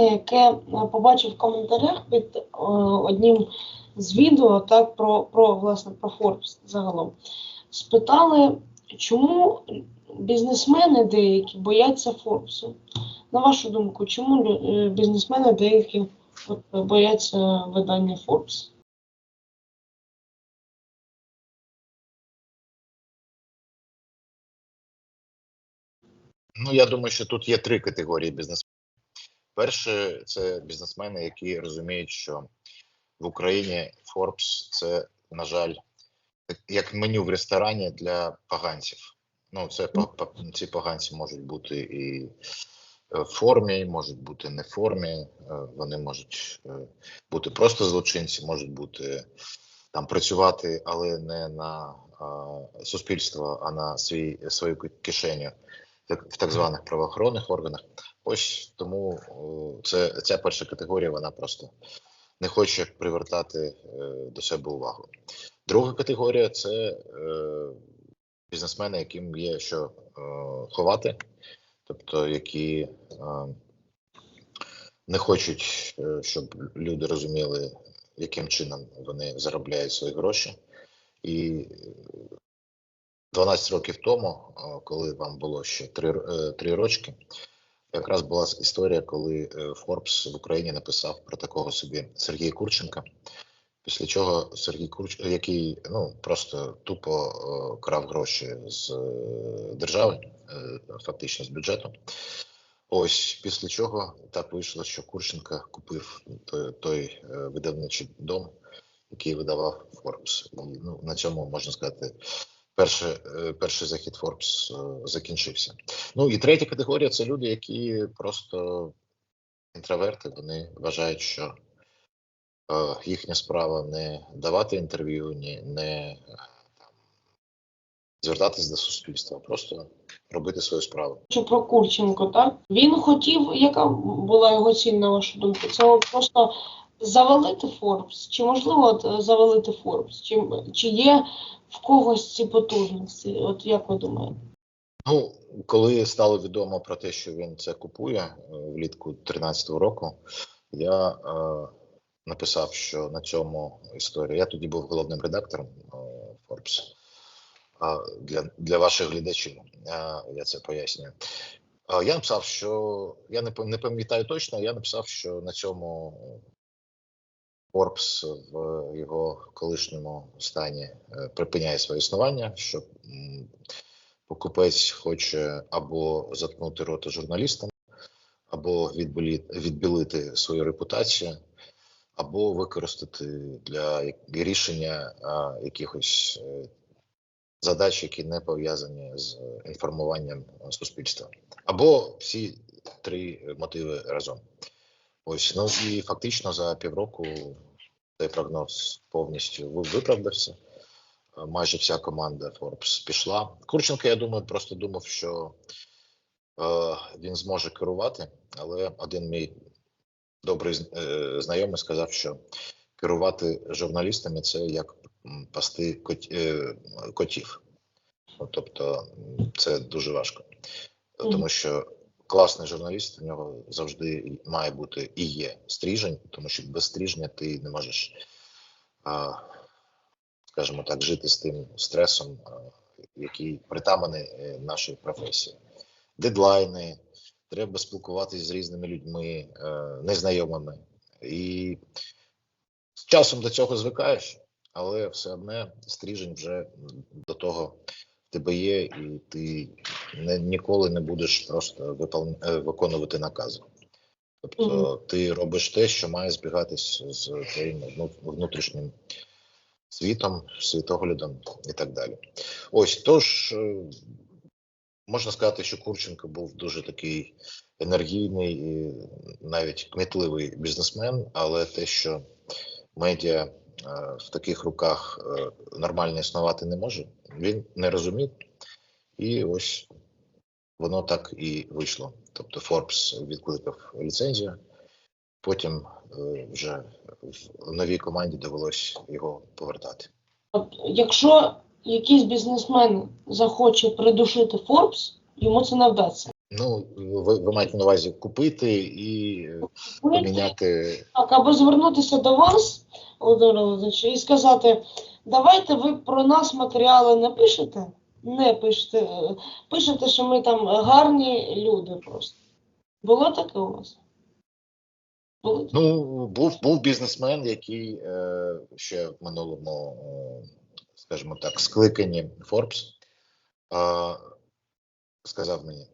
питання, яке е, побачив в коментарях під е, одним з відео, так про, про власне про Forbes загалом. Спитали, чому бізнесмени деякі бояться Форбсу. На вашу думку, чому е, бізнесмени деякі бояться видання Forbes? Ну, я думаю, що тут є три категорії бізнесменів. Перше, це бізнесмени, які розуміють, що в Україні Forbes це, на жаль, як меню в ресторані для поганців. Ну, це ці поганці можуть бути і е, в формі, можуть бути не в формі, е, вони можуть е, бути просто злочинці, можуть бути там працювати, але не на суспільство, а на свій свою кишеню в так званих правоохоронних органах. Ось тому це ця перша категорія, вона просто не хоче привертати е, до себе увагу. Друга категорія це е, бізнесмени, яким є що е, ховати, тобто які е, не хочуть, е, щоб люди розуміли, яким чином вони заробляють свої гроші. І 12 років тому, е, коли вам було ще 3, 3 рочки, якраз була історія, коли е, Forbes в Україні написав про такого собі Сергія Курченка. Після чого Сергій Курч, який ну просто тупо е, крав гроші з е, держави, е, фактично з бюджету. Ось після чого так вийшло, що Курченка купив той, той е, видавничий дом, який видавав Forbes. І, ну, на цьому можна сказати, перший, е, перший захід Forbes е, закінчився. Ну і третя категорія це люди, які просто інтроверти. Вони вважають, що е, їхня справа не давати інтерв'ю, ні не звертатись до суспільства, просто робити свою справу. Чи про Курченко, так? Він хотів, яка була його ціль, на вашу думку? Це просто завалити Форбс? Чи можливо от, е, завалити Форбс? Чи, чи є в когось ці потужності? От як ви думаєте? Ну, коли стало відомо про те, що він це купує е, влітку 2013 року, я е, написав, що на цьому історія. Я тоді був головним редактором е, Forbes. А для, для ваших глядачів е, я це пояснюю. Е, я написав, що я не, не пам'ятаю точно, я написав, що на цьому Forbes в його колишньому стані е, припиняє своє існування, що покупець хоче або заткнути рота журналістам, або відбілити свою репутацію, або використати для рішення якихось е, задач, які не пов'язані з інформуванням суспільства, або всі три мотиви разом. Ось ну і фактично за півроку цей прогноз повністю виправдався. Е, Майже вся команда Forbes пішла. Курченко, я думаю, просто думав, що е, він зможе керувати, але один мій добрий е, знайомий сказав, що керувати журналістами це як пасти кот, е, котів. Ну, Тобто це дуже важко, тому що класний журналіст у нього завжди має бути і є стріжень, тому що без стрижня ти не можеш, а, скажімо так, жити з тим стресом, який притаманий е, нашій професії. Дедлайни, треба спілкуватися з різними людьми, е, незнайомими. І з часом до цього звикаєш, але все одне стріжень вже до того в тебе є, і ти не, ніколи не будеш просто е, виконувати накази. Тобто ти робиш те, що має збігатись з твоїм внутрішнім світом, світоглядом і так далі. Ось тож е, можна сказати, що Курченко був дуже такий енергійний і навіть кмітливий бізнесмен, але те, що медіа е, в таких руках нормально існувати не може, він не розумів, і ось воно так і вийшло. Тобто Forbes відкликав ліцензію, потім е, вже в новій команді довелось його повертати. От, якщо якийсь бізнесмен захоче придушити Forbes, йому це не вдасться. Ну, ви, ви маєте на увазі купити і е, поміняти. Так, або звернутися до вас, Володимир Володимирович, і сказати, давайте ви про нас матеріали не пишете, не пишете, пишете, що ми там гарні люди просто. Було таке у вас? Було? Ну, був, був бізнесмен, який е, ще в минулому, е, скажімо так, скликанні Forbes е, сказав мені: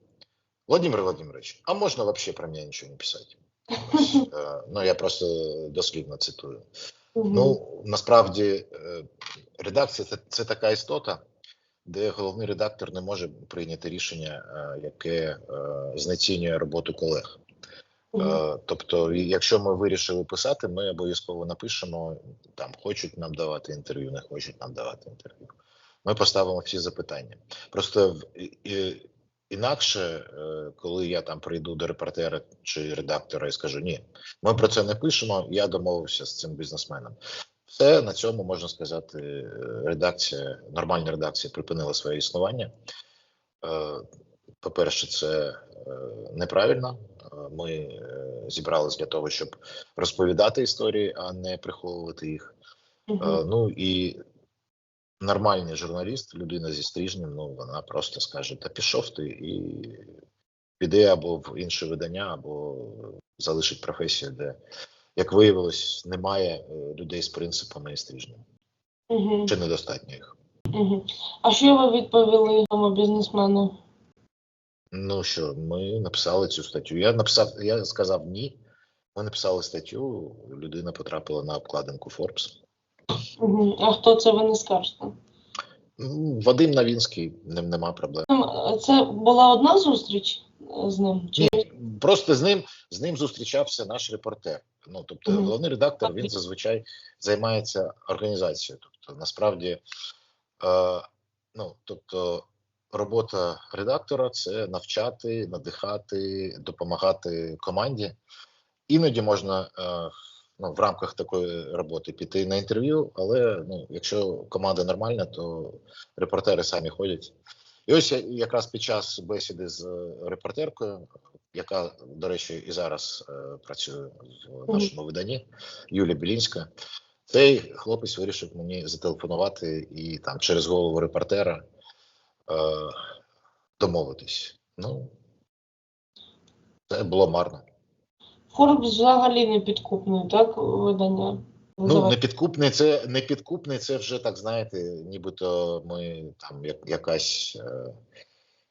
Владимир Владимирович, а можна вообще про мене нічого не писати? Е, ну, я просто дослівно цитую. Мгм. Ну, насправді, е, редакція це, це така істота, де головний редактор не може прийняти рішення, е, яке е, знецінює роботу колег. Е, Тобто, якщо ми вирішили писати, ми обов'язково напишемо там, хочуть нам давати інтерв'ю, не хочуть нам давати інтерв'ю. Ми поставимо всі запитання. Просто інакше, коли я там прийду до репортера чи редактора і скажу, ні, ми про це не пишемо, я домовився з цим бізнесменом. Все на цьому можна сказати, редакція, нормальна редакція припинила своє існування. Е, По-перше, це е, неправильно. Е, Ми зібрались для того, щоб розповідати історії, а не приховувати їх. Мгм. Ну і нормальний журналіст, людина зі стрижнем, ну вона просто скаже: Та пішов ти і піде або в інше видання, або залишить професію, де, як виявилось, немає е, людей з принципами і стрижнем. Мгм. Чи недостатньо їх? Мгм. А що ви відповіли тому бізнесмену? Ну що, ми написали цю статтю. Я написав, я сказав ні. Ми написали статтю, людина потрапила на обкладинку Forbes. Мгм. А хто це ви не скажете? Ну, Вадим Навінський, ним нема проблем. Ем, Це була одна зустріч е, з ним? Чи Ні, просто з ним з ним зустрічався наш репортер. Ну тобто, головний редактор він зазвичай займається організацією. Тобто, насправді, е, ну тобто, робота редактора це навчати, надихати, допомагати команді. Іноді можна е, ну, в рамках такої роботи піти на інтерв'ю, але ну, якщо команда нормальна, то репортери самі ходять. І ось якраз під час бесіди з е, репортеркою, яка, до речі, і зараз е, працює в нашому виданні, Юлія Білінська, цей хлопець вирішив мені зателефонувати і там через голову репортера е, домовитись. Ну, це було марно. Форбс взагалі не підкупний, так, видання? Ну, непідкупний це непідкупний, це вже так знаєте, нібито ми там як якась е,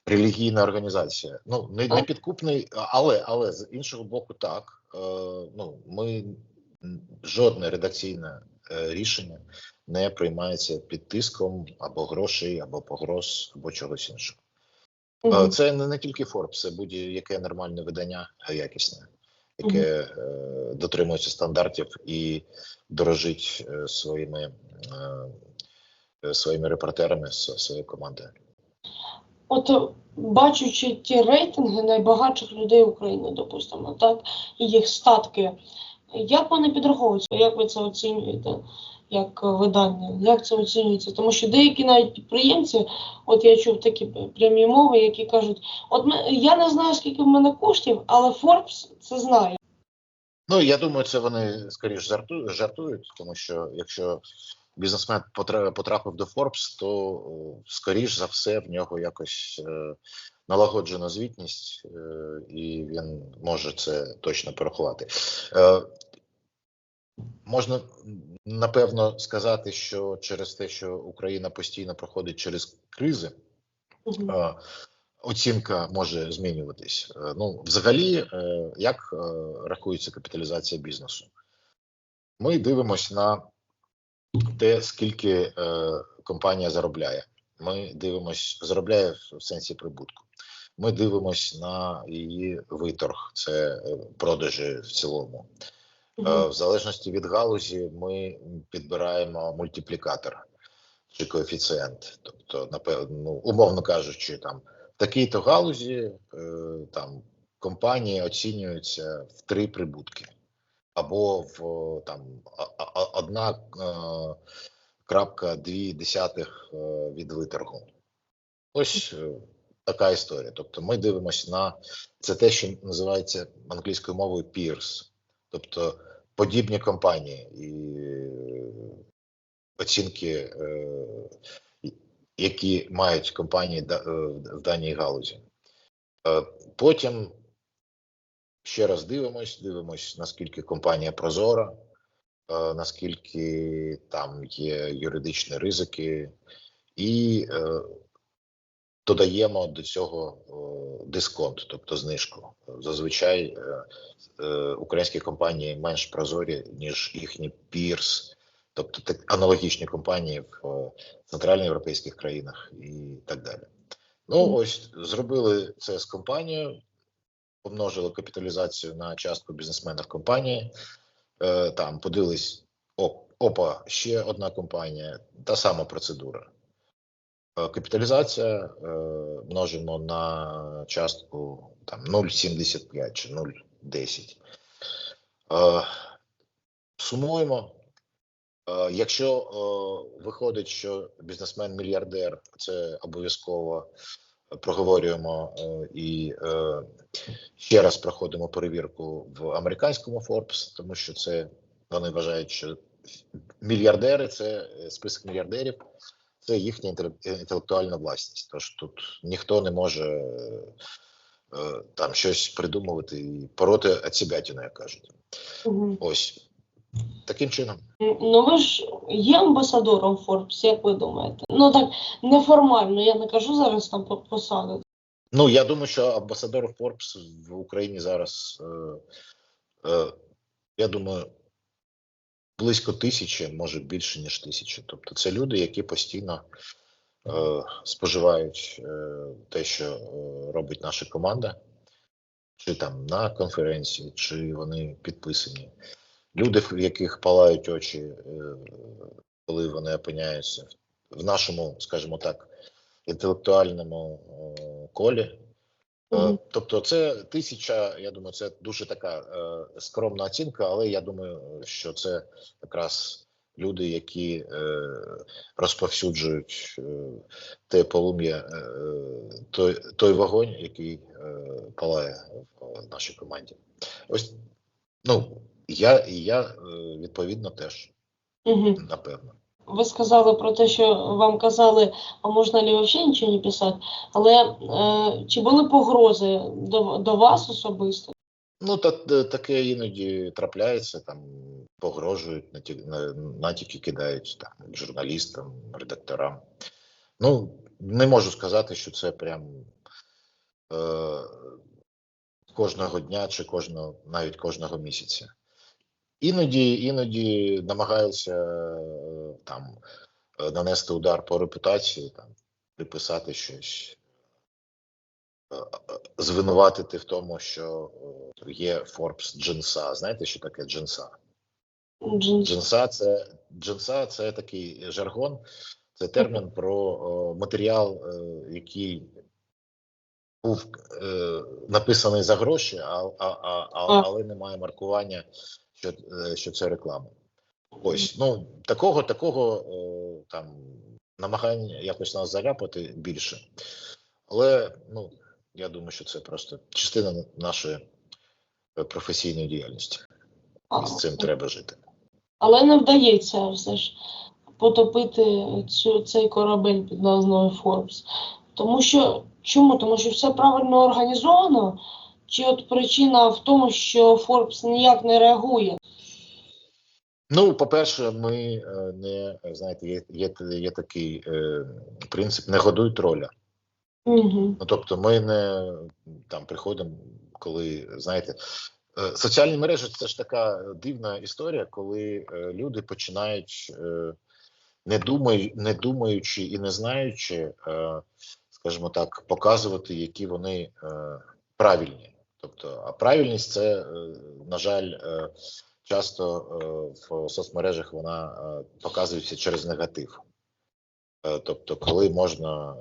релігійна організація. Ну не, А. непідкупний, але але з іншого боку, так е, ну ми жодне редакційне е, рішення не приймається під тиском або грошей, або погроз, або чогось іншого. Мгм. Це не, не тільки Forbes, це будь-яке нормальне видання, е, якісне, яке е, дотримується стандартів і дорожить е, своїми, е, своїми репортерами, своєю командою. От е, бачучи ті рейтинги найбагатших людей України, допустимо, так, і їх статки, як вони підраховуються? Як ви це оцінюєте? Як е, видання, як це оцінюється? Тому що деякі навіть підприємці, от я чув такі прямі мови, які кажуть: от ми, я не знаю, скільки в мене коштів, але Forbes це знає. Ну я думаю, це вони скоріш жартують, тому що якщо бізнесмен потра- потрапив до Forbes, то скоріш за все в нього якось е, налагоджена звітність, е, і він може це точно порахувати. Можна напевно сказати, що через те, що Україна постійно проходить через кризи, е, оцінка може змінюватись. Е, Ну, взагалі, е, як рахується капіталізація бізнесу? Ми дивимося на те, скільки компанія заробляє. Ми дивимося, заробляє в сенсі прибутку. Ми дивимося на її виторг, це продажі в цілому. Е. В залежності від галузі ми підбираємо мультиплікатор чи коефіцієнт. Тобто, напевно, ну, умовно кажучи, там в такій-то галузі е, там компанії оцінюються в три прибутки, або в там одна е, крапка дві десятих від виторгу. Ось така історія. Тобто, ми дивимося на це те, що називається англійською мовою peers, тобто подібні компанії і оцінки, е, які мають компанії е, в даній галузі. Е, Потім ще раз дивимось, дивимось, наскільки компанія прозора, наскільки там є юридичні ризики, і додаємо до цього дисконт, тобто знижку. Зазвичай е, е, українські компанії менш прозорі, ніж їхні peers, тобто так, аналогічні компанії в центральноєвропейських країнах і так далі. Ну, ось зробили це з компанією, помножили капіталізацію на частку бізнесмена в компанії. Е, там подивились, опа, ще одна компанія, та сама процедура. Е, Капіталізація е, множимо на частку там 0,75 чи 0,10. Е, сумуємо. Якщо виходить, що бізнесмен-мільярдер, це обов'язково проговорюємо і ще раз проходимо перевірку в американському Forbes, тому що це вони вважають, що мільярдери це список мільярдерів, це їхня інтелектуальна власність. Тож тут ніхто не може е, там щось придумувати і пороти оцібятіну, як кажуть. Мгм. Ось таким чином. Ну ви ж є амбасадором Forbes, як ви думаєте? Ну так неформально, я не кажу зараз там по- посаду. Ну я думаю, що амбасадор Forbes в Україні зараз, е, е, я думаю, близько тисячі, може більше ніж тисячі. Тобто, це люди, які постійно е, споживають е, те, що е, робить наша команда, чи там на конференції, чи вони підписані. Люди, в яких палають очі, е, коли вони опиняються в нашому, скажімо так, інтелектуальному е, колі. Е, Тобто, це тисяча, я думаю, це дуже така е, скромна оцінка, але я думаю, що це якраз люди, які е, розповсюджують е, те полум'я, е, той, той вогонь, який е, палає в нашій команді. Ось ну я і я е, відповідно теж, Мгм. напевно. Ви сказали про те, що вам казали, а можна ли взагалі нічого не писати, але е, чи були погрози до, до вас особисто? Ну, та, та- таке іноді трапляється, там погрожують, натяки кидають там журналістам, редакторам. Ну, не можу сказати, що це прям е, кожного дня чи кожного, навіть кожного місяця. Іноді, іноді намагаються е, там е, нанести удар по репутації, там, приписати щось, е, звинуватити в тому, що є Forbes джинса. Знаєте, що таке джинса? Джинса це джинса це такий жаргон, це термін про матеріал, який був написаний за гроші, а, а, а, а, але немає маркування, що, е, що це реклама. Ось ну такого, такого е, там намагань якось нас заляпати більше. Але ну я думаю, що це просто частина нашої е, професійної діяльності, і з цим треба жити. Але не вдається все ж потопити цю, цей корабель під назвою Forbes. Тому що чому? Тому що все правильно організовано, чи от причина в тому, що Forbes ніяк не реагує? Ну, по-перше, ми е, не знаєте, є, є, є такий е, принцип не годуй троля. Угу. Ну тобто, ми не там приходимо, коли знаєте, е, соціальні мережі це ж така дивна історія, коли е, люди починають, е, не думаю, не думаючи і не знаючи, скажімо так, показувати, які вони правильні. Тобто, а правильність це, е, на жаль, е, часто е, в соцмережах вона показується через негатив. Тобто, коли можна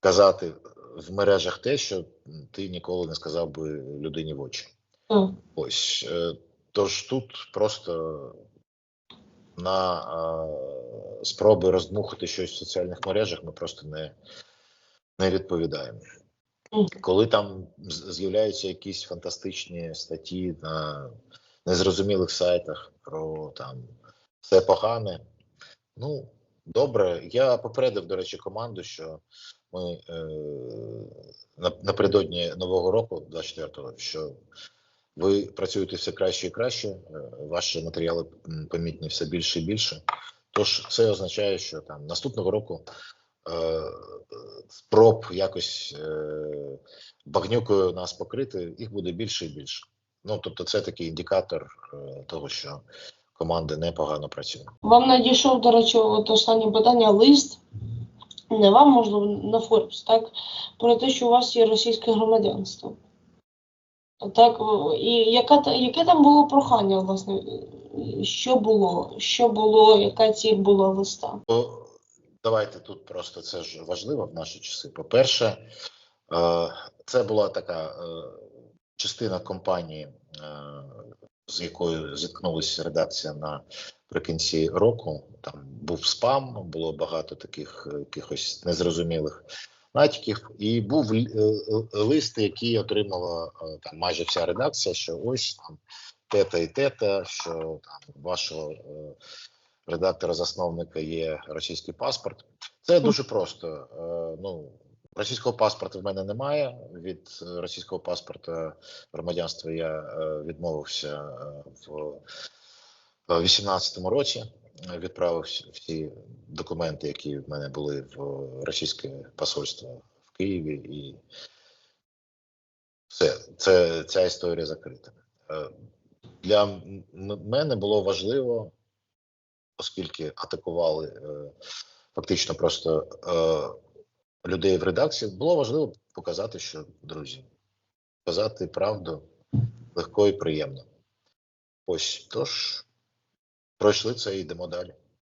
казати в мережах те, що ти ніколи не сказав би людині в очі. Так. Ось тож тут просто на спроби роздмухати щось в соціальних мережах ми просто не, не відповідаємо. Коли там з'являються якісь фантастичні статті на незрозумілих сайтах про там все погане, ну добре. Я попередив, до речі, команду, що ми е, на- напередодні нового року, 24-го, що ви працюєте все краще і краще, е, ваші матеріали помітні все більше і більше. Тож це означає, що там наступного року спроб якось е, багнюкою нас покрити, їх буде більше і більше. Ну тобто, це такий індикатор е, того, що команда непогано працює. Вам надійшов, до речі, от останнє питання лист. Не вам, можливо, на Forbes, так? Про те, що у вас є російське громадянство. Так, і яка, яке там було прохання, власне? Що було? Що було, яка ціль була листа? Давайте тут просто це ж важливо в наші часи. По-перше, е, це була така е, частина компанії, е, з якою зіткнулася редакція наприкінці року. Там був спам, було багато таких якихось незрозумілих натяків, і був лист, який отримала там майже вся редакція, що ось там тета і тета, що там вашого. Редактора-засновника є російський паспорт. Це дуже просто. Е, Ну, російського паспорта в мене немає. Від російського паспорта громадянства я е, відмовився е, в 2018 році. Відправив всі- документи, які в мене були в російське посольство в Києві, і все, це ця історія закрита. Для мене було важливо оскільки атакували е, фактично просто е, людей в редакції, було важливо показати, що друзі, показати правду легко і приємно. Ось тож пройшли це і йдемо далі.